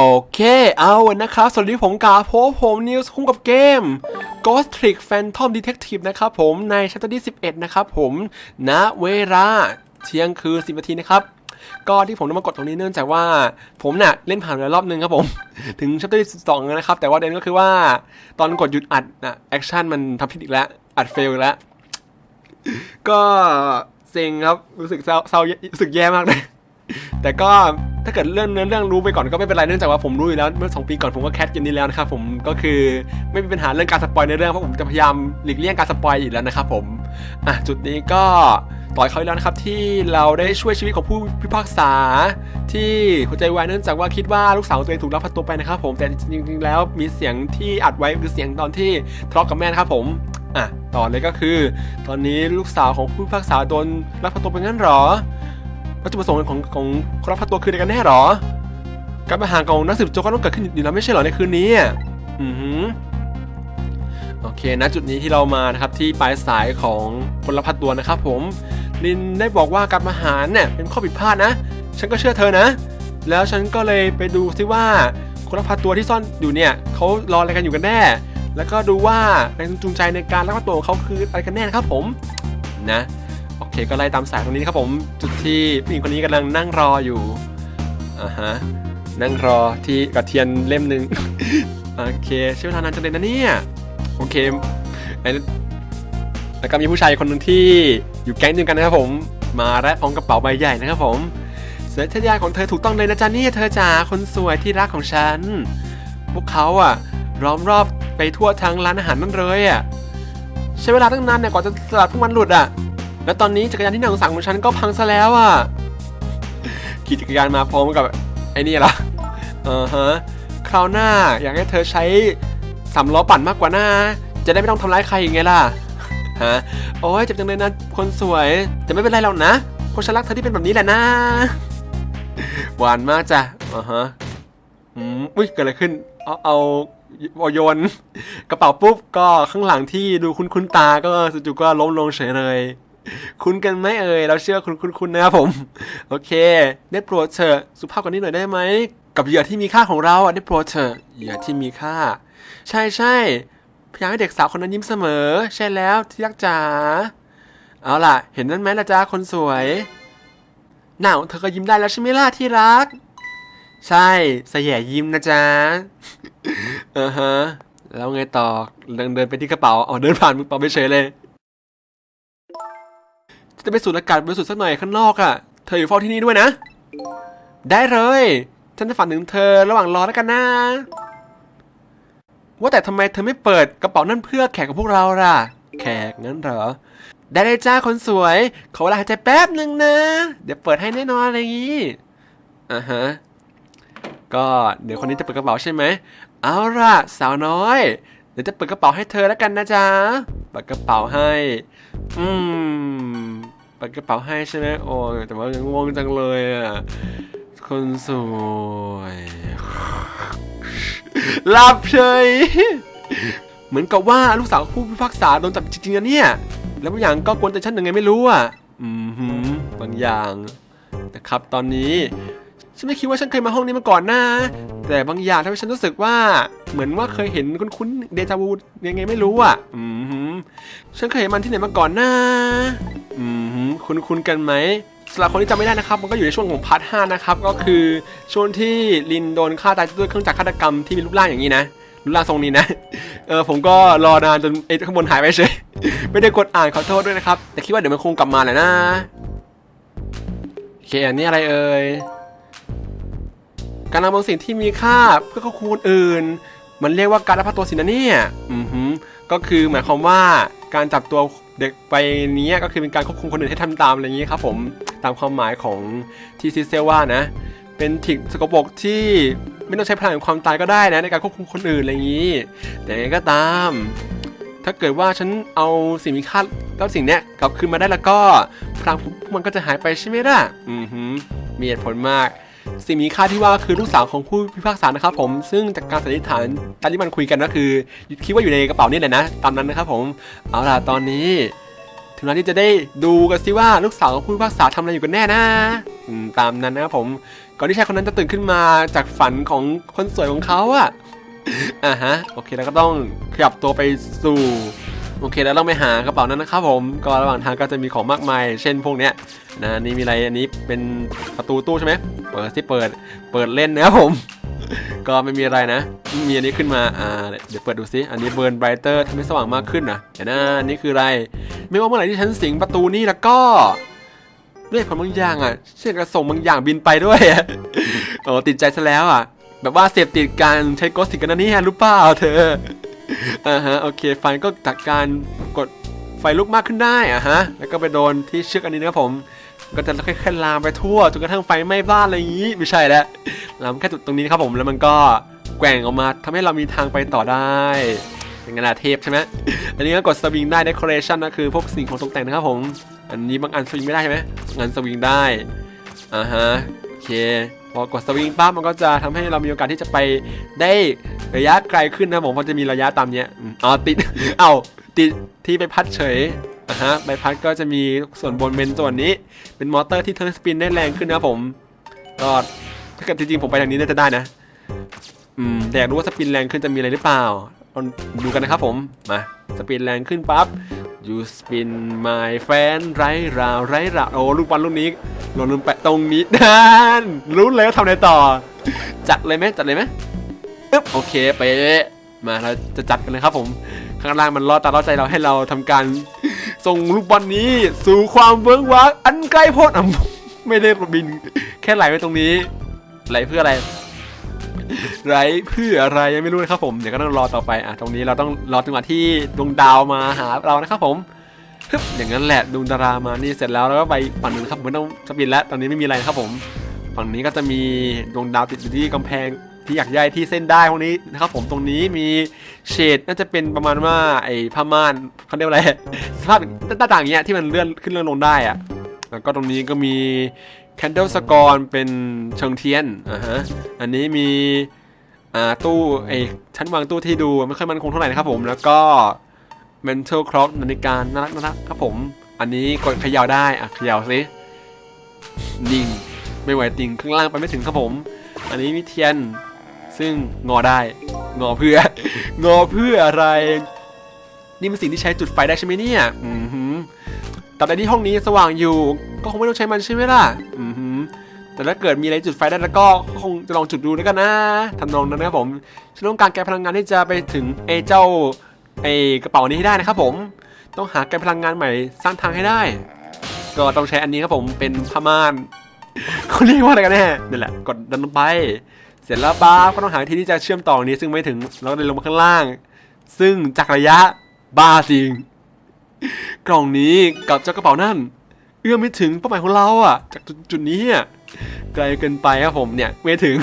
โอเคเอานะครับสวัสดีผมกาโพบผมนิวส์คุ้มกับเกม Ghost Trick Phantom Detective นะครับผมในชัปเตอร์ที่ 11 นะครับผมณเวลาเที่ยงคืน10นาทีนะครับก็ที่ผมต้องมากดตรงนี้เนื่องจากว่าผมเนี่ยเล่นผ่านไปแล้วรอบนึงครับผม ถึงชัปเตอร์ที่12นะครับ แต่ว่าเด่นก็คือว่าตอนกดหยุดอัดนะแอคชั่นมันทำผิดอีกแล้ว อัดเฟลอีกแล้ว ก็เซ็งครับรู้สึกเศร้าเศร้ารู้สึกแย่มากเลย แต่ก็ถ้าเกิดเรื่องเนื้อเรื่องรู้ไปก่อนก็ไม่เป็นไรเนื่องจากว่าผมรู้อยู่แล้วเมื่อสองปีก่อนผมก็แคสเกมนี้แล้วนะครับผมก็คือไม่มีปัญหาเรื่องการสปอยในเรื่องเพราะผมจะพยายามหลีกเลี่ยงการสปอยอีกแล้วนะครับผมอะจุดนี้ก็ต่อยเขาอีกแล้วนะครับที่เราได้ช่วยชีวิตของผู้พิพากษา ที่หัวใจวายเนื่องจากว่าคิดว่าลูกสาวตัวเองถูกลักพาตัวไปนะครับผมแต่จริงๆแล้วมีเสียงที่อัดไว้คือเสียงตอนที่ทะเลาะกับแม่นะครับผมอะต่อเลยก็คือ ตอนนี้ลูกสาวของผู้พิพากษาโดนลักพาตัวไปงั้นหรอ วัตถุประสงค์ของของคนรับพาตัวคืออะไรกันแน่หรอ การประหารของนักสืบโจก็ต้องเกิดขึ้นอยู่แล้วไม่ใช่หรอในคืนนี้อือหือโอเคนะจุดนี้ที่เรามานะครับที่ปลายสายของคนรับพาตัวนะครับผมลินได้บอกว่าการประหารเนี่ยเป็นข้อผิดพลาดนะ ฉันก็เชื่อเธอนะ แล้วฉันก็เลยไปดูซิว่าคนรับพาตัวที่ซ่อนอยู่เนี่ยเขารออะไรกันอยู่กันแน่ แล้วก็ดูว่าแรงจูงใจในการรับพาตัวของเขาคืออะไรกันแน่นะครับผมนะ เคก็ไล่ตามสายตรงนี้ครับผมจุดที่ผู้หญิงคนนี้กำลังนั่งรออยู่อ่าฮะนั่งรอที่กระเทียนเล่มหนึ่งโอเคใช้เวลานานจังเลยนะเนี่ยโอเคแล้วก็มีผู้ชายคนหนึ่งที่อยู่แก๊งเดียวกันนะครับผม มาและพอมกระเป๋าใบใหญ่นะครับผมสัญชาตญาของเธอถูกต้องเลยนะจ๊ะเนี่ยเธอจ๋าคนสวยที่รักของฉัน พวกเขาอะล้อมรอบไปทั่วทั้งร้านอาหารนั่นเลยอะใช้เวลาตั้งนานเนี่ยกว่าจะสลัดพวกมันหลุดอะ แล้วตอนนี้จักรยานที่หนังสังของฉันก็พังซะแล้วอะขี่จักรยานมาพร้อมกับไอ้นี่เหรออฮะคราวหน้าอยากให้เธอใช้สามล้อปั่นมากกว่านะจะได้ไม่ต้องทำร้ายใครอย่างไงล่ะฮะโอ้ยเจ็บจังเลยนะคนสวยแต่ไม่เป็นไรหรอกนะเพราะฉันรักเธอที่เป็นแบบนี้แหละนะหวานมากจ้ะอ่าฮะอืมอุ้ยเกิดอะไรขึ้น เอาเอาเอาโยนกระเป๋าปุ๊บก็ข้างหลังที่ดูคุ้นคุ้นๆตาก็จู่ๆก็ล้มลงเฉยเลย คุ้นกันไหมเอ่ยเราเชื่อคุณคุณคุณนะครับผม โอเค ได้โปรดเถอะสุภาพกว่านี้หน่อยได้ไหม กับเหยื่อที่มีค่าของเราอะได้โปรดเถอะเหยื่อที่มีค่า ใช่ใช่พยายามให้เด็กสาวคนนั้นยิ้มเสมอ ใช่แล้วที่รักจ๋าเอาล่ะ เห็นนั่นไหมล่ะจ้าคนสวยหนาวเธอก็ยิ้มได้แล้วใช่ไหมล่ะที่รัก ใช่สยยิ้มนะจ๊ะอ่าฮะแล้วไงต่อเดินเดินไปที่กระเป๋าอ๋อเดินผ่านมือเปล่าไปเฉยเลย จะไปสูดอากาศบริสุทธิ์สักหน่อยข้างนอกอะ่ะ เธออยู่เฝ้าที่นี่ด้วยนะ ได้เลย ฉันจะฝันถึงเธอระหว่างรอแล้วกันนะ ว่าแต่ทำไมเธอไม่เปิดกระเป๋านั่นเพื่อแขกของพวกเราล่ะ แขกงั้นเหรอ ได้เลยจ้าคนสวย ขอเวลาหายใจแป๊บหนึ่งนะ เดี๋ยวเปิดให้แน่นอนอะไรอย่างงี้ อ่าฮะ ก็เดี๋ยวคนนี้จะเปิดกระเป๋าใช่ไหม เอาล่ะสาวน้อยเดี๋ยวจะเปิดกระเป๋าให้เธอแล้วกันนะจ๊ะ เปิดกระเป๋าให้ อืม ปิดกระเป๋าให้ใช่ไหมโอ้แต่ว่ายังง่วงจังเลยอะคนสวยหลับเฉยเหมือนกับว่าลูกสาวผู้พิพากษาโดนจับจริงๆนะเนี่ย แล้วบางอย่างก็กวนใจฉันยังไงไม่รู้อะ อืมบางอย่างนะครับตอนนี้ ฉันไม่คิดว่าฉันเคยมาห้องนี้มาก่อนนะ แต่บางอย่างทำให้ฉันรู้สึกว่า เหมือนว่าเคยเห็นคุ้นๆเดจาวูยังไงไม่รู้อะ อืมฉันเคยเห็นมันที่ไหนมาก่อนนะอืมคุ้นๆกันไหมสำหรับคนที่จำไม่ได้นะครับ มันก็อยู่ในช่วงของพาร์ท5นะครับ ก็คือช่วงที่ลินโดนฆ่าตายด้วยเครื่องจักรฆาตกรรมที่มีรูปร่างอย่างนี้นะรูปร่างทรงนี้นะ เออผมก็รอนานจนไอ้ข้างบนหายไปเฉยไม่ได้กดอ่านขอโทษด้วยนะครับ แต่คิดว่าเดี๋ยวมันคงกลับมาแหละนะโอเคอันนี้อะไรเอ่ย การนำบางสิ่งที่มีค่าเพื่อควบคุมคนอื่น มันเรียกว่าการลักพาตัวสินะเนี่ยอือหือก็คือหมายความว่าการจับตัวเด็กไปนี้ก็คือเป็นการควบคุมคนอื่นให้ทำตามอะไรอย่างนี้ครับผมตามความหมายของที่ซิเซลว่านะ เป็นทิกสกปรกที่ไม่ต้องใช้พลังแห่งความตายก็ได้นะในการควบคุมคนอื่นอะไรอย่างนี้ แต่ยังไงก็ตาม ถ้าเกิดว่าฉันเอาสิ่งมีค่าแล้วสิ่งเนี้ยกลับคืนมาได้แล้วก็พลังมันก็จะหายไปใช่ไหมล่ะ อือหือมีเหตุผลมาก สิ่งมีค่าที่ว่าคือลูกสาวของผู้พิพากษานะครับผมซึ่งจากการสันนิษฐานตามที่มันคุยกันก็คือคิดว่าอยู่ในกระเป๋านี่แหละนะตามนั้นนะครับผมเอาล่ะตอนนี้ ถึงเวลาที่จะได้ดูกันสิว่าลูกสาวของผู้พิพากษาทำอะไรอยู่กันแน่นะตามนั้นนะครับผมก่อนที่ชายคนนั้นจะตื่นขึ้นมาจากฝันของคนสวยของเขาอะอ่าฮะโอเคแล้วก็ต้องขยับตัวไปสู่โอเคแล้วต้องไปหากระเป๋านั้นนะครับผมก็ระหว่างทางก็จะมีของมากมาย เช่นพวกเนี้ยนะนี่มีอะไรอันนี้เป็นประตูตู้ใช่ไหม เปิดที่เปิด เปิดเล่นนะครับผม ก็ไม่มีอะไรนะ มีอันนี้ขึ้นมา อ่า เดี๋ยวเปิดดูซิ อันนี้เบิร์นไบรเตอร์ทำให้สว่างมากขึ้นนะเดี๋ยวนะอันนี่คืออะไร ไม่ว่าเมื่อไหร่ที่ฉันสิงประตูนี้แล้วก็ด้วยผลบางอย่างอะเช่นกระส่งบางอย่างบินไปด้วยโอ้ติดใจซะแล้วอะ แบบว่าเสพติดการใช้โกสติกกันนะเนี่ยรู้เปล่าเธออ่าฮะโอเคไฟก็จากการกดไฟลุกมากขึ้นได้อะฮะ แล้วก็ไปโดนที่เชือกอันนี้นะครับผม ก็จะค่อยๆลามไปทั่วจนกระทั่งไฟไหม้บ้านอะไรอย่างนี้ ไม่ใช่แล้วลามแค่จุดตรงนี้นะครับผมแล้วมันก็แกว่งออกมาทำให้เรามีทางไปต่อได้เป็นกระดาษเทปใช่ไหมอันนี้ก็กดสวิงได้ decoration นะคือพวกสิ่งของตกแต่งนะครับผม อันนี้บางอันสวิงไม่ได้ใช่ไหมบางอันสวิงได้อ่าฮะโอเคพอกดสวิงปั๊บมันก็จะทำให้เรามีโอกาสที่จะไปได้ระยะไกลขึ้นนะผมเพราะจะมีระยะตามเนี้ยอ๋อติด เอ้าติดที่ไปพัดเฉย อะฮะใบพัดก็จะมีส่วนบนเป็นส่วนนี้ เป็นมอเตอร์ที่เทิร์นสปินได้แรงขึ้นนะผมก็ถ้าเกิดจริงๆผมไปทางนี้น่าจะได้นะ อืมแต่อยากรู้ว่าสปินแรงขึ้นจะมีอะไรหรือเปล่าลองดูกันนะครับผม มา สปินแรงขึ้นปั๊บ you spin my fan ไรราวไรราวโอ้ลูกบอลลูกนี้หล่นลงไปตรงนี้นั่นรู้เลยว่าทำอะไรต่อ จัดเลยไหมจัดเลยไหมปึ๊บโอเคไปมาเราจะจัดกันเลยครับผม ข้างล่างมันล่อตาล่อใจเราให้เราทำการ ส่งลูกบอลนี้สู่ความเวิ้งว้างอันไกลโพ้นอะไม่ได้บิน แค่ไหลไปตรงนี้ ไหลเพื่ออะไร ไหลเพื่ออะไรยังไม่รู้นะครับผมเดี๋ยวก็ต้องรอต่อไปอะตรงนี้เราต้องรอจังหวะที่ดวงดาวมาหาเรานะครับผมฮึบอย่างนั้นแหละดวงดารามานี่เสร็จแล้วแล้วก็ไปฝั่งนึงครับไม่ต้องสปินแล้วตอนนี้ไม่มีอะไรครับผม ฝั่งนี้ก็จะมีดวงดาวติดอยู่ที่กำแพง ที่อยากใยที่เส้นได้พวกนี้นะครับผมตรงนี้มีเฉดน่าจะเป็นประมาณว่าไอ้ผ้าม่านเขาเรียกว่าอะไรสภาพหน้าต่างอย่างเงี้ยที่มันเลื่อนขึ้นเลื่อนลงได้อะแล้วก็ตรงนี้ก็มี candle score เป็นเชิงเทียนอ่าฮะอันนี้มีอ่าตู้ไอ้ชั้นวางตู้ที่ดูไม่ค่อยมั่นคงเท่าไหร่นะครับผมแล้วก็ mental clock นาฬิกาน่ารักน่ารักครับผม อันนี้กดเขย่าได้อะเขย่าสินิ่งไม่ไหวติงข้างล่างไปไม่ถึงครับผม อันนี้มีเทียน ซึ่งงอได้ งอเพื่อ งอเพื่ออะไร นี่มันสิ่งที่ใช้จุดไฟได้ใช่ไหมเนี่ยอือหือแต่ในที่ห้องนี้สว่างอยู่ ก็คงไม่ต้องใช้มันใช่ไหมล่ะอือหือแต่ถ้าเกิดมีอะไรจุดไฟได้แล้วก็คงจะลองจุดดูแล้วกันนะทำนองนั้นนะครับผมฉันต้องการแกนพลังงานที่จะไปถึงไอ้เจ้าไอ้กระเป๋านี้ให้ได้นะครับผมต้องหาแกนพลังงานใหม่สร้างทางให้ได้ ก็ต้องใช้อันนี้ครับผมเป็นผ้าม่านเขาเรียกว่าอะไรกันแน่นี่แหละกดดันลงไป เสร็จแล้วปั๊บก็ต้องหาวิธีที่จะเชื่อมต่อนี้ ซึ่งไม่ถึงเราก็เลยลงมาข้างล่าง ซึ่งจากระยะบ้าจริง กล่องนี้กับเจ้ากระเป๋านั่น เอื้อมไม่ถึงเป้าหมายของเราอะ จากจุดนี้ไกลเกินไปครับผมเนี่ยไม่ถึง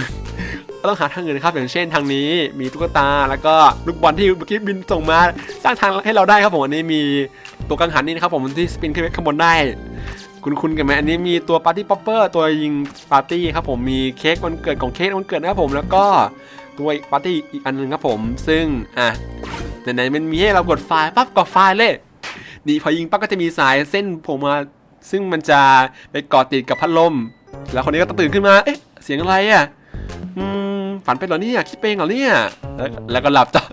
ก็ต้องหาทางอื่นครับ อย่างเช่นทางนี้มีตุ๊กตาแล้วก็ลูกบอลที่เมื่อกี้บินส่งมาสร้างทางให้เราได้ครับผมอันนี้มีตัวกังหันนี่นะครับผมที่สปินขึ้นไปข้างบนได้ คุณคุณกันไหมอันนี้มีตัวปาร์ตี้ป๊อปเปอร์ตัวยิงปาร์ตี้ครับผมมีเค้กวันเกิดของเค้กวันเกิดนะครับผมแล้วก็ตัวปาร์ตี้อีกอันหนึงครับผม ซึ่งอะไหนๆมันมีให้เรากดไฟล์ปั๊บกดไฟล์เลยนี่พอยิงปั๊บก็จะมีสายเส้นผล่มาซึ่งมันจะไปเกาะติดกับพัดลม แล้วคนนี้ก็ตื่นขึ้นมาเอ๊ะเสียงอะไรอะอืมฝันไปเหรอเนี่ยคิดเองเหรอเนี่ยแล้วแล้วก็หลับต่อ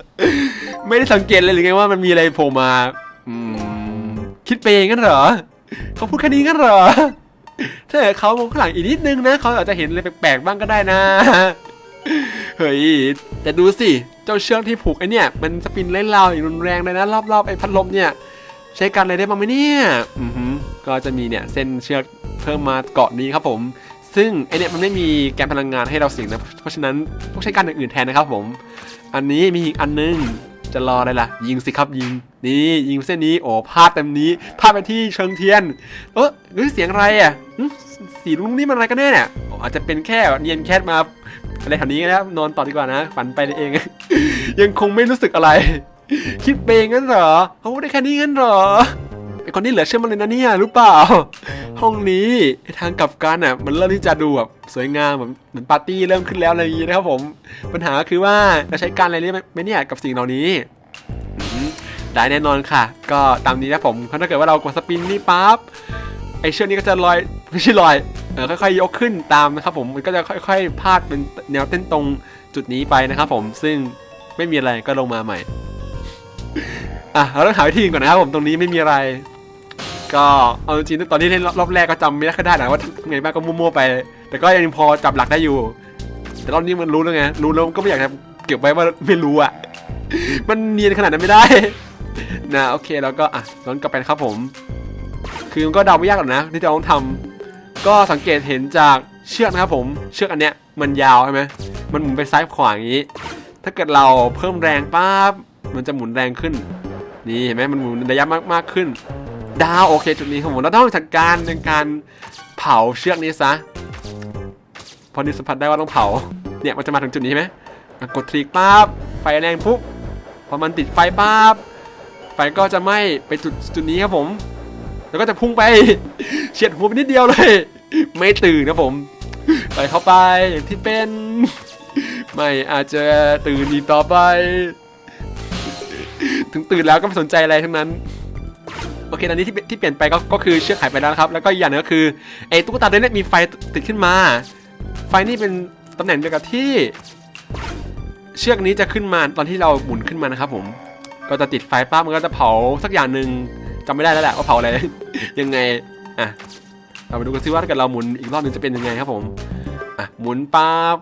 ไม่ได้สังเกตเลยหรือไงว่ามันมีอะไรโผล่มาอืมคิดไปเองงั้นเหรอ เขาพูดแค่นี้งั้นเหรอ ถ้าเกิดเขามองข้างหลังอีกนิดนึงนะเขาอาจจะเห็นอะไรแปลกๆบ้างก็ได้นะ เฮ้ย แต่ดูสิ เจ้าเชือกที่ผูกไอเนี่ย มันสปินเล่นเราอย่างรุนแรงเลยนะรอบๆไอพัดลมเนี่ย ใช้กันอะไรได้บ้างไหมเนี่ย อือหือ ก็จะมีเนี่ยเส้นเชือกเพิ่มมาเกาะนี้ครับผม ซึ่งไอเนี่ยมันไม่มีแกนพลังงานให้เราสียงนะ เพราะฉะนั้นต้องใช้การอย่างอื่นแทนนะครับผม อันนี้มีอีกอันนึง จะรออะไรล่ะ ยิงสิครับยิง นี่ยิงเส้นนี้โอ้พลาดเต็มนี้พลาดไปที่เชิงเทียน เออหรือเสียงอะไรอะสีลุงนี่มันอะไรกันแน่เนี่ยอาจจะเป็นแค่เนียนแคทมาอะไรแถวนี้นะนอนต่อดีกว่านะ ฝันไปเอง ยังคงไม่รู้สึกอะไร คิดเองงั้นเหรอเขาได้แค่นี้งั้นเหรอ คนที่เหลือเชื่อมันเลยนะเนี่ยรู้เปล่า ห้องนี้ไอ้ทางกลับกันอะ มันเริ่มที่จะดูแบบสวยงามแบบเหมือนปาร์ตี้เริ่มขึ้นแล้วอะไรอย่างงี้นะครับผม ปัญหาคือว่าจะใช้การอะไรเรียไหมเนี่ยกับสิ่งเหล่านี้อืมได้แน่นอนค่ะ ก็ตามนี้นะผมเพราะถ้าเกิดว่าเรากดสปินนี่ปั๊บไอเชือกนี้ก็จะลอยไม่ใช่ลอยเออค่อยๆยกขึ้นตามนะครับผมมันก็จะค่อย ๆ พาดเป็นแนวเต้นตรงจุดนี้ไปนะครับผมซึ่งไม่มีอะไรก็ลงมาใหม่อะเราต้องหาวิธีอื่นก่อนนะครับผมตรงนี้ไม่มีอะไร ก็เอาจริงๆตอนที่เล่นรอบแรกก็จำไม่ได้ค่อยได้นะว่าทำไงบ้างก็มั่วๆไป แต่ก็ยังพอจับหลักได้อยู่ แต่รอบนี้มันรู้แล้วไงรู้แล้วก็ไม่อยากจะเก็บไว้ว่าไม่รู้อะมันเนียนขนาดนั้นไม่ได้นะโอเคแล้วก็อะย้อนกลับไปครับผม คือมันก็เดาไม่ยากหรอกนะ ที่จะต้องทำก็สังเกตเห็นจากเชือกนะครับผมเชือกอันเนี้ยมันยาวใช่ไหมมันหมุนไปซ้ายขวาอย่างนี้ ถ้าเกิดเราเพิ่มแรงปั๊บมันจะหมุนแรงขึ้น นี่เห็นไหมมันหมุนระยะมากมากขึ้น ดาวโอเคจุดนี้ครับผมเราต้องจัดการในการเผาเชือกนี้ซะพอนี่สัมผัสได้ว่าต้องเผาเนี่ยมันจะมาถึงจุดนี้ใช่ไหมกดทริกปั๊บไฟแรงปุ๊บพอมันติดไฟปั๊บไฟก็จะไหม้ไปจุดจุดนี้ครับผม แล้วก็จะพุ่งไปเฉียดหัวไปนิดเดียวเลย ไม่ตื่นครับผม ไปเข้าไปอย่างที่เป็น ไม่อาจจะตื่นอีกต่อไป ถึงตื่นแล้วก็ไม่สนใจอะไรทั้งนั้น โอเคตอนนี้ที่ที่เปลี่ยนไปก็ก็คือเชือกหายไปแล้วครับ แล้วก็อีกอย่างนึงก็คือไอ้ตุ๊กตาตัวนี้มีไฟติดขึ้นมา ไฟนี่เป็นตำแหน่งเดียวกับที่ เชือกนี้จะขึ้นมาตอนที่เราหมุนขึ้นมานะครับผม ก็จะติดไฟปั๊บมันก็จะเผาสักอย่างหนึ่งจำไม่ได้แล้วแหละว่าเผาอะไรยังไงอะเรามาดูกันซิว่าถ้าเกิดเราหมุนอีกรอบหนึงจะเป็นยังไงครับผมอะหมุนปั๊บ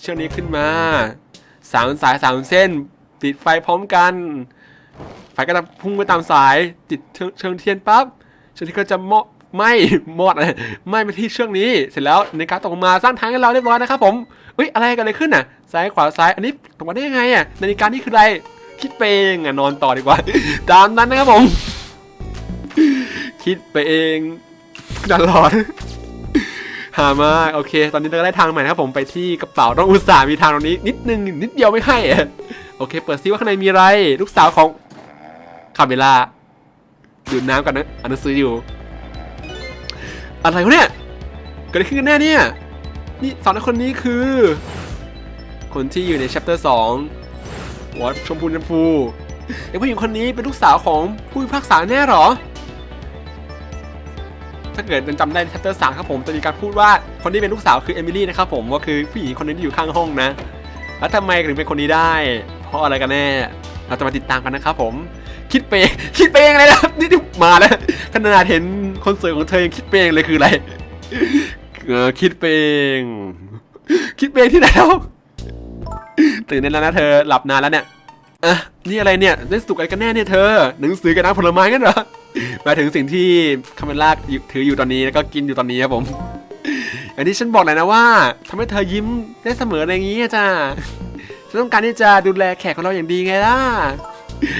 เชือกนี้ขึ้นมาสามสายสามเส้น ติดไฟพร้อมกัน ไฟก็จะพุ่งไปตามสายติดเชิงเทียนปั๊บเชิงเทียนก็จะมอไหม้มอดอะไรไม้ไปที่เชือกนี้เสร็จแล้วในการตกมาสร้างทางให้เราเรียบร้อยนะครับผมเฮ้ยอะไรกันเลยขึ้นอะซ้ายขวาซ้ายอันนี้ตกมาได้ยังไงอะนาฬิกานี่คืออะไรคิดไปเองอะนอนต่อดีกว่าตามนั้นนะครับผม คิดไปเองตลอดหามากโอเค ตอนนี้เราก็ได้ทางใหม่นะครับผมไปที่กระเป๋าต้องอุตส่าห์มีทางตรงนี้ นิดนึงนิดเดียวไม่ให้โอเค เปิดซิว่าข้างในมีอะไร ลูกสาวของ คาเมล่าดื่มน้ำกันนะอ่านนังสืออยู่ อะไรวะเนี่ย เกิดอะไรขึ้นกันแน่เนี่ย นี่สาวคนนี้คือ คนที่อยู่ใน chapter 2วัดชมพูชมพูไอ้ผู้หญิงคนนี้เป็นลูกสาวของผู้พิพากษาแน่หรอ ถ้าเกิดจำได้ใน chapter 3ครับผมจะมีการพูดว่าคนที่เป็นลูกสาวคือเอมิลี่นะครับผมว่าคือผู้หญิงคนนึงที่อยู่ข้างห้องนะ แล้วทำไมถึงเป็นคนนี้ได้ เพราะอะไรกันแน่ เราจะมาติดตามกันนะครับผม คิดเปงคิดเปงอะไรนะนี่ที่มาแล้วขนาดเห็นคนสวยของเธอยังคิดเปงเลยคืออะไรเออคิดเปงคิดเปงที่ไหนแล้วตื่นได้แล้วนะเธอหลับนานแล้วเนี่ยอะนี่อะไรเนี่ยเล่นสุกอะไรกันแน่เนี่ยเธอ หนังสือกับน้ำผลไม้กันเหรอมาถึงสิ่งที่คาเมล่าถืออยู่ตอนนี้แล้วก็กินอยู่ตอนนี้ครับผมอย่างที่ฉันบอกเลยนะว่าทำให้เธอยิ้มได้เสมออะไรอย่างนี้จ้าฉันต้องการที่จะดูแลแขกของเราอย่างดีไงล่ะ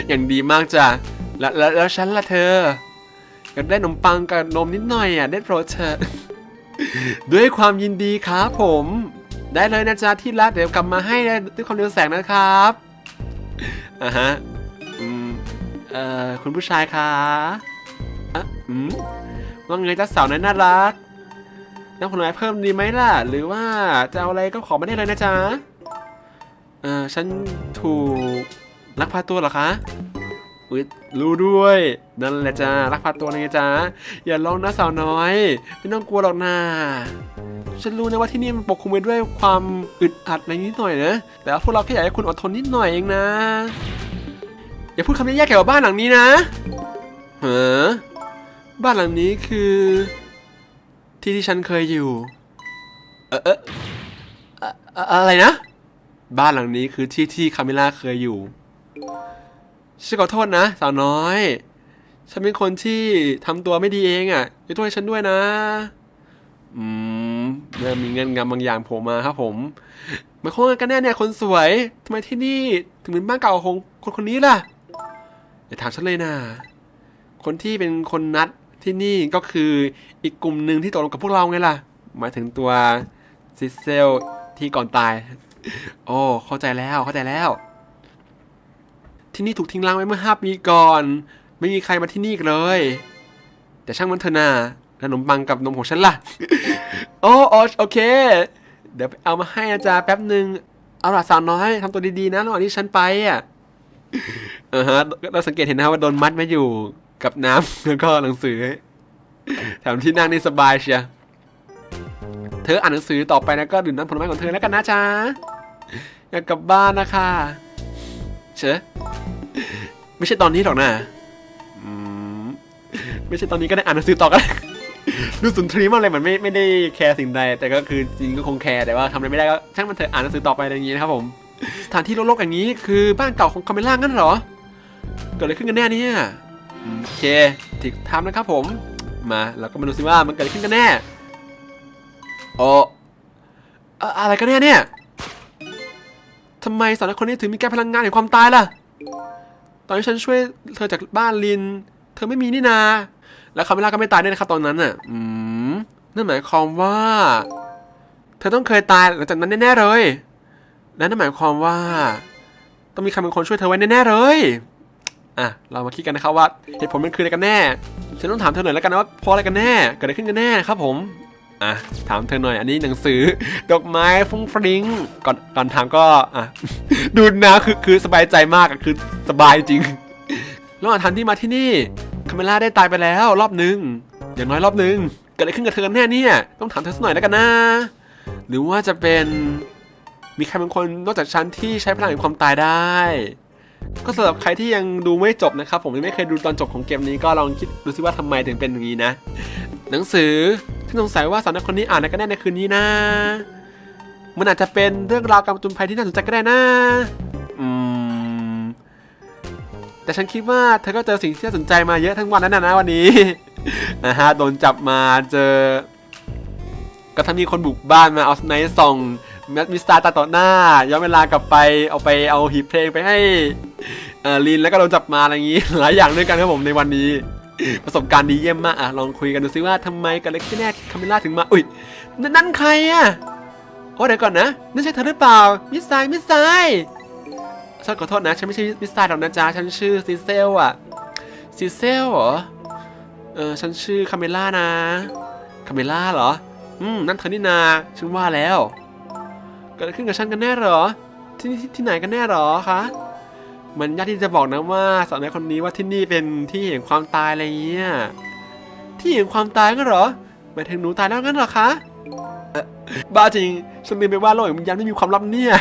อย่างดีมากจ้ะแล้วแล้วฉันล่ะเธออยากได้ขนมปังกับนมนิดหน่อยอะได้โปรดเธอะด้วยความยินดีครับผม ได้เลยนะจ๊ะที่รักเดี๋ยวกลับมาให้ด้วยความเร็วแสงนะครับอ่าฮะอืมเอ่อคุณผู้ชายคะอะอืมว่าไงจ๊ะสาวน้อยน่ารักน้ำผลไม้เพิ่มดีไหมล่ะ หรือว่าจะเอาอะไรก็ขอมาได้เลยนะจ๊ะเออฉันถูก ลักพาตัวเหรอคะอุ๊ยรู้ด้วย นั่นแหละจ้าลักพาตัวนะไงจ๊ะอย่าร้องนะสาวน้อย ไม่ต้องกลัวหรอกนะฉันรู้นะว่าที่นี่มันปกคลุมไปด้วยความอึดอัดอะไรนิดหน่อยนะ แต่พวกเราแค่อยากให้คุณอดทนนิดหน่อยเองนะ อย่าพูดคำนี้แย่เกี่ยวกับบ้านหลังนี้นะเออบ้านหลังนี้คือ ที่ที่ฉันเคยอยู่ เออเอออะอะอะไรนะ บ้านหลังนี้คือที่ที่คาเมล่าเคยอยู่ ฉันขอโทษนะ สาวน้อย ฉันเป็นคนที่ทำตัวไม่ดีเองอะยกโทษให้ฉันด้วยนะ อืมเริ่มมีเงินงำบางอย่างโผล่มาครับผมมายความว่ากันแน่เนี่ยคนสวยทำไมที่นี่ถึงเป็นบ้านเก่าของคนคนนี้ล่ะอย่าถามฉันเลยนะ คนที่เป็นคนนัดที่นี่ก็คืออีกกลุ่มหนึ่งที่ตกลงกับพวกเราไงล่ะ หมายถึงตัวซิเซลที่ก่อนตาย โอ้เข้าใจแล้วเข้าใจแล้ว ที่นี่ถูกทิ้งร้างไว้เมื่อห้าปีก่อน ไม่มีใครมาที่นี่อีกเลย แต่ช่างมันเถอะนาขนมปังกับนมของฉันล่ะ โอ้โอโอเค เดี๋ยวเอามาให้อาจารย์แป๊บหนึ่งเอาล่ะสาวน้อยทำตัวดีๆนะระหว่างที่ฉันไปอะอ่าฮะเราสังเกตเห็นนะว่าโดนมัดไว้อยู่กับน้ำแล้วก็หนังสือแถมที่นั่งนี่สบายเชียเธออ่านหนังสือต่อไปนะก็ดื่มน้ำผลไม้ของเธอแล้วกันนะจ๊ะอยากกลับบ้านนะคะ เชอะไม่ใช่ตอนนี้หรอกนะอืมไม่ใช่ตอนนี้ก็ได้อ่านหนังสือต่อกันดูสุนทรีมากเลยเหมือนไม่ไม่ได้แคร์สิ่งใด แต่ก็คือจริงก็คงแคร์แต่ว่าทำอะไรไม่ได้ก็ช่างมันเถอะอ่านหนังสือต่อไปอะไรอย่างนี้นะครับผมสถานที่โลกๆอย่างนี้คือบ้านเก่าของคาเมล่างั้นเหรอ เกิดอะไรขึ้นกันแน่เนี่ยอืมโอเคถึกทำนะครับผม มาเราก็มาดูสิว่ามันเกิดอะไรขึ้นกันแน่โอ้เอ่ออะไรกันแน่เนี่ย ทำไมสาวน้อยคนนี้ถึงมีแก้พลังงานแห่งความตายล่ะ ตอนที่ฉันช่วยเธอจากบ้านลิน เธอไม่มีนี่นา แล้วคาเมล่าก็ไม่ตายด้วยนะครับตอนนั้นอะ อืม นั่นหมายความว่า เธอต้องเคยตายหลังจากนั้นแน่ๆเลย และนั่นหมายความว่า ต้องมีใครเป็นคนช่วยเธอไว้แน่ๆเลย อะ เรามาคิดกันนะครับว่าเหตุผลมันคืออะไรกันแน่ ฉันต้องถามเธอหน่อยแล้วกันนะว่าเพราะอะไรกันแน่ เกิดอะไรขึ้นกันแน่ครับผม อะถามเธอหน่อยอันนี้หนังสือ ดอกไม้ฟุ้งฟริ้งก่อนก่อนถามก็อะดูนะคือคือสบายใจมากคือสบายจริงระหว่างทางที่มาที่นี่คาเมล่าได้ตายไปแล้วรอบหนึ่งอย่างน้อยรอบหนึ่งเกิดอะไรขึ้นกับเธอแน่เนี่ยต้องถามเธอสักหน่อยแล้วกันนะ หรือว่าจะเป็นมีใครบางคนนอกจากฉันที่ใช้พลังแห่งความตายได้ ก็สำหรับใครที่ยังดูไม่จบนะครับ ผมยังไม่เคยดูตอนจบของเกมนี้ก็ลองคิดดูซิว่าทำไมถึงเป็นอย่างนี้นะ หนังสือ สงสัยว่าสาวนักคนนี้อ่านอะไรกันแน่ในคืนนี้นะ มันอาจจะเป็นเรื่องราวการผจญภัยที่น่าสนใจก็ได้นะอืมแต่ฉันคิดว่าเธอก็เจอสิ่งที่น่าสนใจมาเยอะทั้งวันแล้วนะนะวันนี้นะฮะโดนจับมาเจอ ก็ถ้ามีคนบุกบ้านมาเอาสไนท์ส่องแมทมิสตาร์ตาต่อหน้าย้อนเวลากลับไปเอาไปเอาหีบเพลงไปให้ลินแล้วก็โดนจับมาอะไรอย่างนี้หลายอย่างด้วยกันครับผมในวันนี้ ประสบการณ์ดีเยี่ยมมากอะลองคุยกันดูซิว่าทำไมกันเล็กที่แน่คาเมล่าถึงมา อุ้ยน,นั่นใครอะโอ้เดี๋ยวก่อนนะนั่นใช่เธอหรือเปล่า มิสไซมิสไซฉันขอโทษนะ ฉันไม่ใช่มิสไซหรอกนะจ๊ะ ฉันชื่อซิเซลอะซิเซลเหรอ เออ ฉันชื่อคาเมล่านะคาเมล่าเหรอ อืม นั่นเธอนี่นา ฉันว่าแล้ว เกิดอะไรขึ้นกับฉันกันแน่เหรอที่นี่ที่ที่ไหนกันแน่เหรอคะ มันยากที่จะบอกนะว่าสาวน้อยคนนี้ว่าที่นี่เป็นที่แห่งความตายอะไรเงี้ยที่แห่งความตายงั้นเหรอหมายถึงหนูตายแล้วงั้นเหรอคะบ้าจริงฉันลืมไปว่าโลกแห่งวิญญาณไม่มีความลับเนี่ย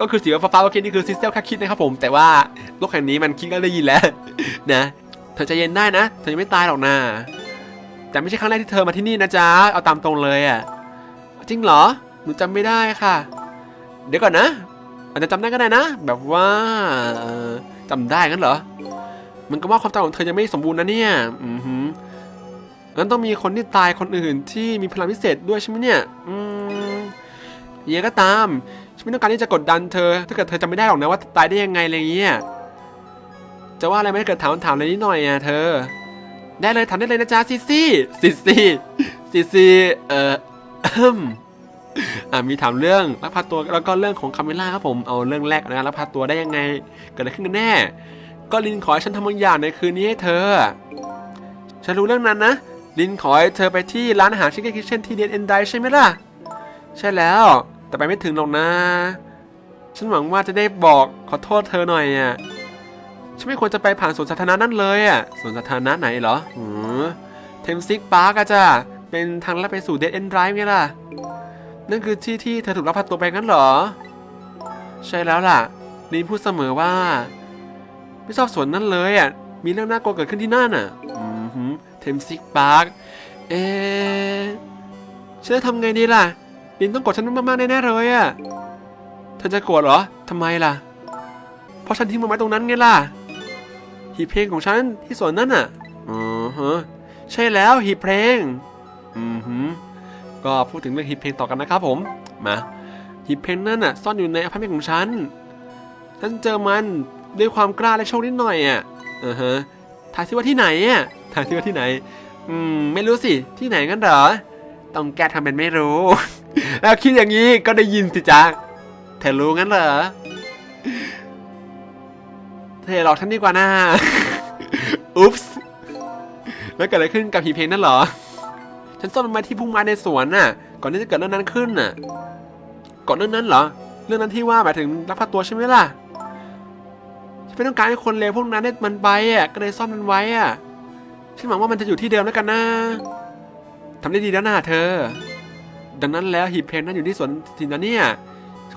ก็คือสีฟ้าๆโอเคนี่คือซิสเตลแค่คิดนะครับผม แต่ว่าโลกแห่งนี้มันคิดก็ได้ยินแล้วนะเธอใจเย็นได้นะ เธอยังไม่ตายหรอกนะแต่ไม่ใช่ครั้งแรกที่เธอมาที่นี่นะจ๊ะ เอาตามตรงเลยอะ จริงเหรอ หนูจำไม่ได้ค่ะ เดี๋ยวก่อนนะ อาจจะจำได้ก็ได้นะ แบบว่าเอ่อจำได้งั้นเหรอ มันก็ว่าความจำของเธอยังไม่สมบูรณ์นะเนี่ย อือหืองั้นต้องมีคนที่ตายคนอื่นที่มีพลังพิเศษด้วยใช่ไหมเนี่ย อืมยังไงก็ตาม ฉันไม่ต้องการที่จะกดดันเธอ ถ้าเกิดเธอจำไม่ได้หรอกนะว่าตายได้ยังไงอะไรอย่างเงี้ย จะว่าอะไรไหม่เกิดถามคำถามอะไรนิดหน่อยอะเธอ ได้เลยถามได้เลยนะจ๊ะซิซี่ซิซี่ซิซี่เอ่อ อ่ามีถามเรื่องลักพาตัวแล้วก็เรื่องของคาเมล่าครับผมเอาเรื่องแรกนะลักพาตัวได้ยังไงเกิดอะไรขึ้นกันแน่ ก็ลินขอให้ฉันทำบางอย่างในคืนนี้ให้เธอ ฉันรู้เรื่องนั้นนะลินขอให้เธอไปที่ร้านอาหารชิคกี้คิเช่นที่เดนเอนไดใช่ไหมล่ะ ใช่แล้ว แต่ไปไม่ถึงหรอกนะ ฉันหวังว่าจะได้บอกขอโทษเธอหน่อยอะฉันไม่ควรจะไปผ่านสวนสาธารณะนั่นเลยอะสวนสาธารณะไหนเหรอหือเทมซิกพาร์กอะจ้ะเป็นทางลัดไปสู่เด d เอนไดร์ไงล่ะ นั่นคือที่ที่เธอถูกลักพาตัวไปงั้นเหรอ ใช่แล้วล่ะลินพูดเสมอว่า ไม่ชอบสวนนั่นเลยอะ มีเรื่องน่ากลัวเกิดขึ้นที่นั่นอะอืออเทมซิกพาร์กเอ๊ฉันจะทำไงดีล่ะลินต้องกดฉันมากๆแน่ๆเลยอะเธอจะโกรธเหรอทำไมล่ะ เพราะฉันทิ้งมันไว้ตรงนั้นไงล่ะ หีบเพลงของฉันที่สวนนั่นอะ อือฮะ ใช่แล้วหีบเพลง อือฮึ ก็พูดถึงเรื่องหีบเพลงต่อกันนะครับผม มาหีบเพลงนั่นอะซ่อนอยู่ในอพาร์ตเมนต์ของฉัน ฉันเจอมันด้วยความกล้าและโชคนิดหน่อยอะอือฮะทายซิว่าที่ไหนอะทายซิว่าที่ไหน อืม ไม่รู้สิ ที่ไหนกันเหรอ ต้องแกทำเป็นไม่รู้ แล้วคิดอย่างนี้ก็ได้ยินสิจ๊ะ เธอรู้งั้นเหรอ เธอหลอกฉันดีกว่านะอุ๊ปส์แล้วเกิดอะไรขึ้นกับผีเพลงนั่นเหรอ ฉันซ่อนมันไว้ที่พุ่มไม้ในสวนน่ะ ก่อนที่จะเกิดเรื่องนั้นขึ้นน่ะ ก่อนเรื่องนั้นเหรอ เรื่องนั้นที่ว่าหมายถึงลักพาตัวใช่ไหมล่ะ ฉันไม่ต้องการให้คนเลวพวกนั้นได้มันไปอะ ก็เลยซ่อนมันไว้อะ ฉันหวังว่ามันจะอยู่ที่เดิมแล้วกันนะทำได้ดีแล้วนะเธอ ดังนั้นแล้วหีบเพลงนั้นอยู่ที่สวนสินนะเนี่ย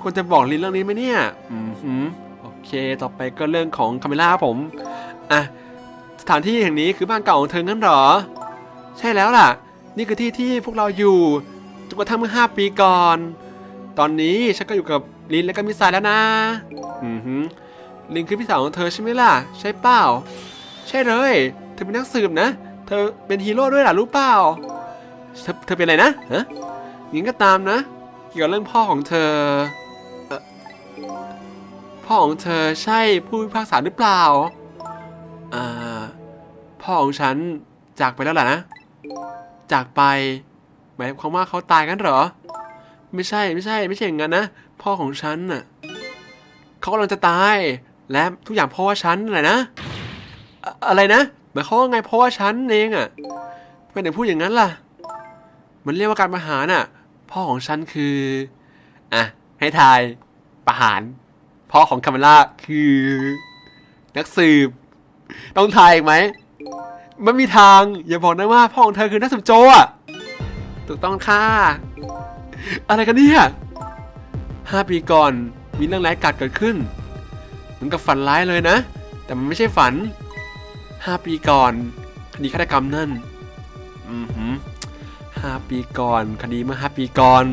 ควรจะบอกลินเรื่องนี้ไหมเนี่ย อืมหืมโอเค ต่อไปก็เรื่องของคาเมล่าผม อะ สถานที่แห่งนี้คือบ้านเก่าของเธองั้นเหรอ ใช่แล้วล่ะ นี่คือที่ที่พวกเราอยู่จนกระทั่งเมื่อห้าปีก่อน ตอนนี้ฉันก็อยู่กับลินและก็มิสไซล์แล้วนะอือหือลินคือพี่สาวของเธอใช่ไหมล่ะ ใช่เปล่า ใช่เลย เธอเป็นนักสืบนะ เธอเป็นฮีโร่ด้วยล่ะรู้เปล่าเธอเธอเป็นอะไรนะฮะงั้นก็ตามนะ เกี่ยวกับเรื่องพ่อของเธอเอ่อพ่อของเธอใช่ผู้พิพากษาหรือเปล่าอ่าพ่อของฉันจากไปแล้วล่ะนะ จากไป หมายความว่าเขาตายกันเหรอ ไม่ใช่ไม่ใช่ ไม่ใช่อย่างนั้นนะ พ่อของฉันน่ะเขากำลังจะตาย และทุกอย่างเพราะว่าฉันแหละนะอะอะไรนะหมายความว่าไงเพราะว่าฉันเองอะทำไมถึงพูดอย่างนั้นล่ะ มันเรียกว่าการประหารน่ะ พ่อของฉันคืออะให้ทายประหาร พ่อของคาเมล่าคือ นักสืบ ต้องทายอีกไหม ไม่มีทาง อย่าบอกนะว่าพ่อของเธอคือนักสืบโจอะถูกต้องค่ะ อะไรกันเนี่ยห้าปีก่อนมีเรื่องร้ายกาจเกิดขึ้น เหมือนกับฝันร้ายเลยนะ แต่มันไม่ใช่ฝันห้าปีก่อนคดีฆาตกรรมนั่น อือหือห้าปีก่อนคดีเมื่อห้าปีก่อน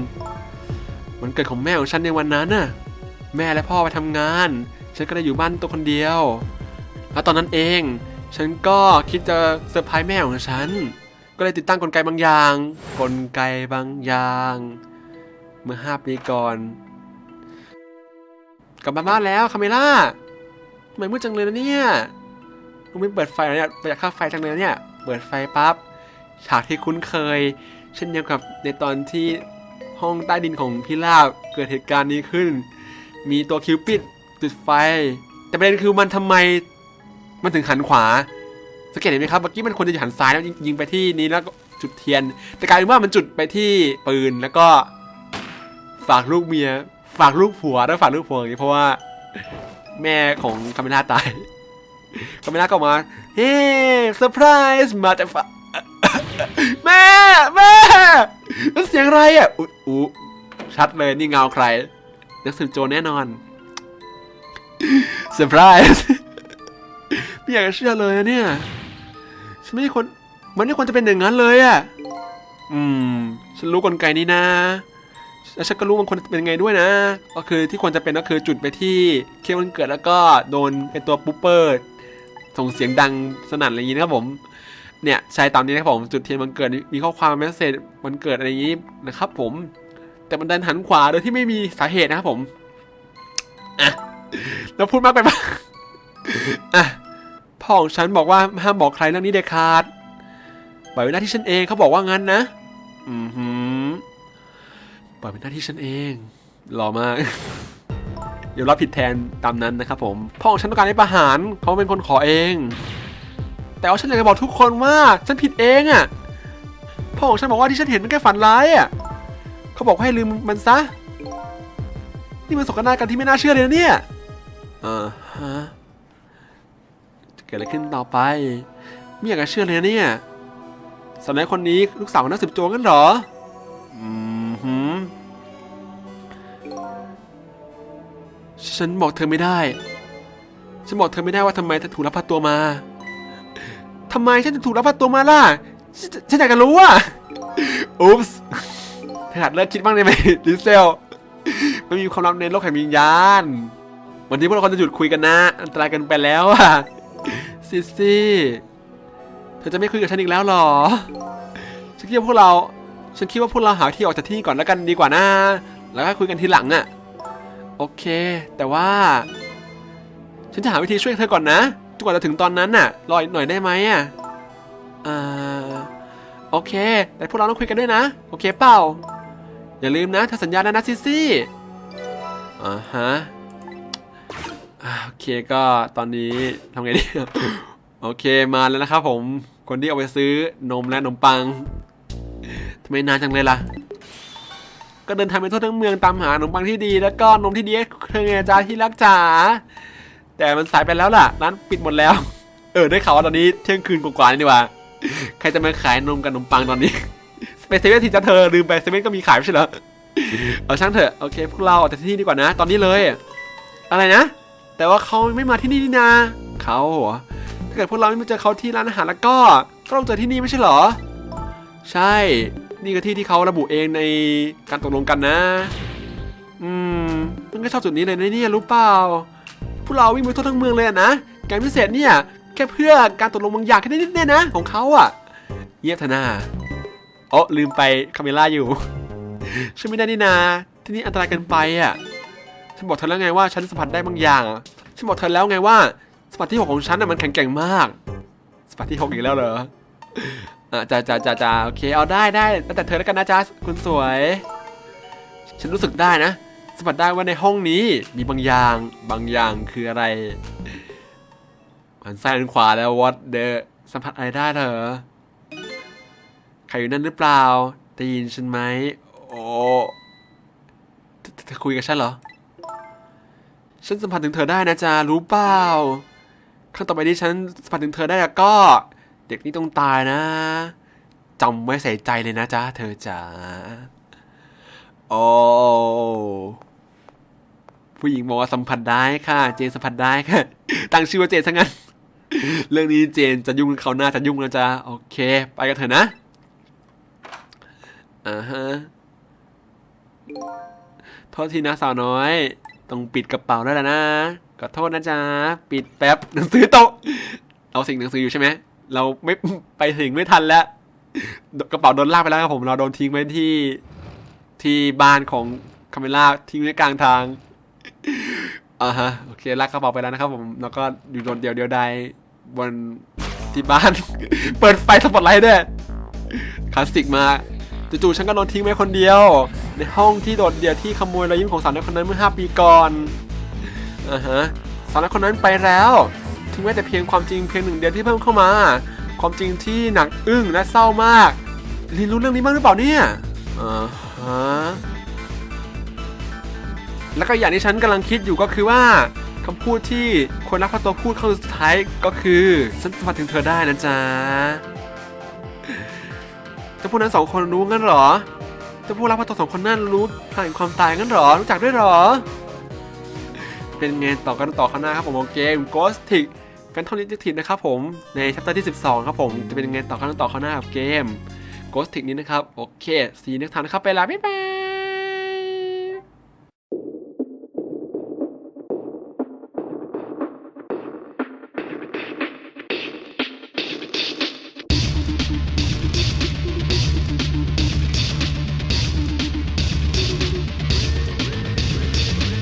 วันเกิดของแม่ของฉันในวันนั้นน่ะ แม่และพ่อไปทำงาน ฉันก็ได้อยู่บ้านตัวคนเดียว แล้วตอนนั้นเอง ฉันก็คิดจะเซอร์ไพรส์แม่ของฉัน ก็เลยติดตั้งกลไกบางอย่าง กลไกบางอย่าง เมื่อห้าปีก่อน กลับมาบ้านแล้วคาเมล่าทำไมมืดจังเลยนะเนี่ยมึงไม่เปิดไฟเหรเนี่ยประหยัดค่าไฟจังเลยเนี่ย เปิดไฟปั๊บ ฉากที่คุ้นเคย เช่นเดียวกับในตอนที่ห้องใต้ดินของพิราบเกิดเหตุการณ์นี้ขึ้น มีตัวคิวปิดจุดไฟ แต่ประเด็นคือมันทำไม มันถึงหันขวา สังเกตเห็นไหมครับเมื่อกี้มันควรจะหันซ้ายแล้วยิงยิงไปที่นี้แล้วจุดเทียน แต่กลายเป็นว่ามันจุดไปที่ปืนแล้วก็ฝากลูกเมีย ฝากลูกผัวแล้วฝากลูกผัวอย่างนี้เพราะว่าแม่ของคาเมล่าตายคาเมล่าก็มาเฮ้เซอร์ไพรส์มาจากฝาแม่แม่นั่นเสียงอะไรอะอุ๊อุ๊ชัดเลยนี่เงาใครนักสืบโจรแน่นอนเซอร์ไพรส์ ไม่อยากจะเชื่อเลยอะเนี่ยฉันไม่ใช่คนมันไม่ควรจะเป็นอย่างนั้นเลยอะอืม ฉันรู้กลไกนี้นะ แล้วฉันก็รู้มันควรเป็นยังไงด้วยนะ ก็คือที่ควรจะเป็นก็คือจุดไปที่เค้กวันเกิดแล้วก็โดนไอตัวปุ๊ปเปอร์ส่งเสียงดังสนั่นอะไรอย่างนี้นะครับผมเนี่ยใช่ตามนี้นะครับผมจุดเทียนวันเกิดมีข้อความเมสเซจวันเกิดอะไรอย่างนี้นะครับ ผม แต่มันดันหันขวาโดยที่ไม่มีสาเหตุนะครับผมอะแล้วพูดมากไปปะอะ พ่อของฉันบอกว่าห้ามบอกใครเรื่องนี้เด็ดขาดปล่อยเป็นหน้าที่ฉันเองเขาบอกว่างั้นนะ อือหือปล่อยเป็นหน้าที่ฉันเองหล่อมากเดี๋ยวรับผิดแทนตามนั้นนะครับผมพ่อของฉันต้องการให้ประหารเขาเป็นคนขอเอง แต่ว่าฉันอยากจะบอกทุกคนว่าฉันผิดเองอะ่ะพ่อของฉันบอกว่าที่ฉันเห็นมันแค่ฝันร้ายอะ่ะเขาบอกให้ลืมมันซะ นี่มันสกนากันที่ไม่น่าเชื่อเลยนะเนี่ยอ่าฮะ กิดอะไรขึ้นต่อไป ไม่อยากจะเชื่อเลยนะเนี่ยสาวน้อยคนนี้ลูกสาวของนักสืบโจรกันเหรอ อืมหืมฉันบอกเธอไม่ได้ ฉันบอกเธอไม่ได้ว่าทำไมเธอถูกลักพาตัวมาทำไมฉันถึงถูกลักพาตัวมาล่ะ ฉันอยากจะรู้อะอุ๊ปส์เธอหัดเลิกคิดบ้างได้ไหมลิเซลไมันมีความลับในโลกแห่งวิญญาณ วันนี้พวกเราควรจะหยุดคุยกันนะ อันตรายกันไปแล้วอะ ซิซี่ เธอจะไม่คุยกับฉันอีกแล้วหรอ ฉันคิดว่าพวกเรา ฉันคิดว่าพวกเราหาที่ออกจากที่นี่ก่อนแล้วกันดีกว่านะ แล้วก็คุยกันทีหลังอะโอเค แต่ว่า ฉันจะหาวิธีช่วยเธอก่อนนะจนกว่าจะถึงตอนนั้นน่ะ รออีกหน่อยได้ไหมอะ อ่า โอเค แต่พวกเราต้องคุยกันด้วยนะ โอเคเปล่า อย่าลืมนะเธอสัญญาแล้วนะซิซี่ อ่าฮะ โอเคก็ตอนนี้ทำไงดีโอเคมาแล้วนะครับผมคนที่เอาไปซื้อนมและนมปังทำไมนานจังเลยล่ะ ก็เดินทางไปทั่วทั้งเมืองตามหาขนมปังที่ดี แล้วก็นมที่ดีให้เธอไงจ้าที่รักจ๋าแต่มันสายไปแล้วล่ะ ร้านปิดหมดแล้ว เออได้ข่าวว่าตอนนี้เที่ยงคืนกว่าๆนี่ดีกว่า ใครจะมาขายนมกับนมปังตอนนี้สไปเซเว่นทีจะเธอลืมไปเซเว่นก็มีขายไม่ใช่เหรอเอาช่างเถอะโอเคพวกเราออกจากที่นี่ดีกว่านะ ตอนนี้เลย อะไรนะ แต่ว่าเขาไม่มาที่นี่นี่นาเขาเหรอถ้าเกิดพวกเราไม่มาเจอเขาที่ร้านอาหารแล้วก็ก็ต้องเจอที่นี่ไม่ใช่เหรอ ใช่ นี่ก็ที่ที่เขาระบุเองในการตกลงกันนะ อืมมันก็ชอบจุดนี้เลยนะเนี่ยรู้เปล่า พวกเราวิ่งไปทั่วทั้งเมืองเลยนะแกงพิเศษเนี่ยแค่เพื่อการตกลงบางอย่างแค่นิดๆเนี่ยนะ ของเขาอะเยียบเถอะนาโอ้ลืมไปคาเมล่าอยู่ ช่วยไม่ได้นี่นาที่นี่อันตรายเกินไปอะ ฉันบอกเธอแล้วไงว่าฉันสัมผัสได้บางอย่าง ฉันบอกเธอแล้วไงว่าสัมผัสที่หกของฉันน่ะมันแข็งแกร่งมากสัมผัสที่หกอีกแล้วเหรออะจ้าจ้าจ้าจ้าโอเคเอาได้ได้แล้วแต่เธอแล้วกันนะจ้าคุณสวย ฉันรู้สึกได้นะสัมผัสได้ว่าในห้องนี้มีบางอย่างบางอย่างคืออะไรหันซ้ายหันขวาแล้ววอตเดอสัมผัสอะไรได้เหรอใครอยู่นั่นหรือเปล่าได้ยินฉันไหมโอ้เธอคุยกับฉันเหรอ ฉันสัมผัสถึงเธอได้นะจ๊ะรู้เปล่าครั้งต่อไปที่ฉันสัมผัสถึงเธอได้แล้วก็ เด็กนี่ต้องตายนะจำไว้ใส่ใจเลยนะจ๊ะเธอจ๋าโอ้ผู้หญิงบอกว่าสัมผัสได้ค่ะ เจนสัมผัสได้ค่ะ ตั้งชื่อว่าเจนซะงั้น เรื่องนี้เจนจะยุ่งเขาหน้าจะยุ่งนะจ๊ะโอเค ไปกันเถอะนะอ่าฮะโทษทีนะสาวน้อย ต้องปิดกระเป๋าแล้วล่ะนะขอโทษนะจ๊ะปิดแป๊บหนังสือตกเอาสิ่งหนังสืออยู่ใช่ไหมเราไม่ไปถึงไม่ทันแล้ว กระเป๋าโดนลากไปแล้วครับผมเราโดนทิ้งไว้ที่ที่บ้านของคาเมล่าทิ้งไว้กลางทางอ่าฮะโอเคลากกระเป๋าไปแล้วนะครับผมแล้วก็อยู่โดนเดียวเดียวใดบนที่บ้าน เปิดไฟสปอตไลท์ด้วยคลาสสิกมาก จู่ๆฉันก็โดนทิ้งไว้คนเดียว ในห้องที่โดดเดี่ยวที่ขโมยรอยยิ้มของสาวน้อยคนนั้นเมื่อ 5 ปีก่อนอ่าฮะสาวน้อยคนนั้นไปแล้วทิ้งไว้แต่เพียงความจริงเพียงหนึ่งเดียวที่เพิ่มเข้ามา ความจริงที่หนักอึ้งและเศร้ามากลินรู้เรื่องนี้บ้างหรือเปล่าเนี่ยอ่าฮะแล้วก็อย่างที่ฉันกำลังคิดอยู่ก็คือว่าคำพูดที่คนรักพาตัวพูดครั้งสุดท้ายก็คือ ฉันสัมผัสถึงเธอได้นะจ๊ะ พวกนั้นสองคนรู้งั้นเหรอเจ้าพวกรับพาตัวสองคนนั่นรู้ทางแห่งความตายงั้นเหรอ รู้จักด้วยเหรอ เป็นไงต่อกันต่อข้างหน้าครับผมของเกม Ghost Trick แฟนทอมนิทินะครับผมในชัปเตอร์ที่ 12 ครับผมจะเป็นยังไงต่อกันต่อข้างหน้ากับเกม Ghost t i c นี้นะครับ โอเค สีนักทานนะครับไปลาบ๊ายบาย